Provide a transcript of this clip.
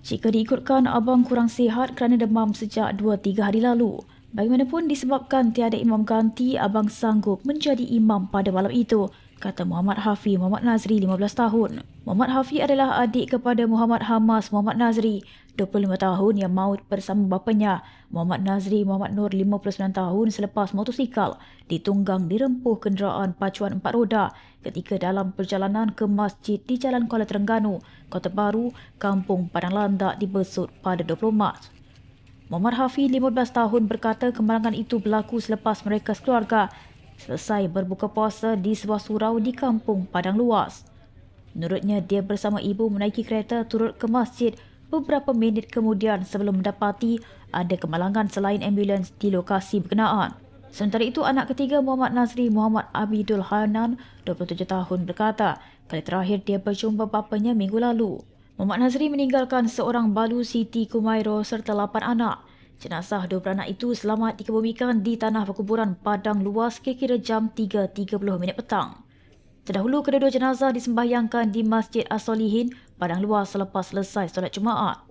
Jika diikutkan abang kurang sihat kerana demam sejak 2-3 hari lalu. Bagaimanapun disebabkan tiada imam ganti, abang sanggup menjadi imam pada malam itu, kata Muhammad Hafi Muhammad Nazri 15 tahun. Muhammad Hafi adalah adik kepada Muhammad Hamas Muhammad Nazri 25 tahun yang maut bersama bapanya Muhammad Nazri Muhammad Nur 59 tahun selepas motosikal ditunggang dirempuh kenderaan pacuan empat roda ketika dalam perjalanan ke masjid di Jalan Kuala Terengganu, Kota Baru, Kampung Padang Landak di Besut pada 20 Mac. Muhammad Hafi, 15 tahun, berkata kemalangan itu berlaku selepas mereka sekeluarga selesai berbuka puasa di sebuah surau di kampung Padang Luas. Menurutnya, dia bersama ibu menaiki kereta turut ke masjid beberapa minit kemudian sebelum mendapati ada kemalangan selain ambulans di lokasi berkenaan. Sementara itu, anak ketiga Muhammad Nazri Muhammad Abidul Hanan, 27 tahun, berkata kali terakhir dia berjumpa bapanya minggu lalu. Muhammad Nazri meninggalkan seorang balu Siti Kumairo serta lapan anak. Jenazah dua beranak itu selamat dikebumikan di tanah perkuburan Padang Luas kira-kira jam 3.30 minit petang. Terdahulu kedua-dua jenazah disembahyangkan di Masjid As-Solihin, Padang Luar selepas selesai solat Jumaat.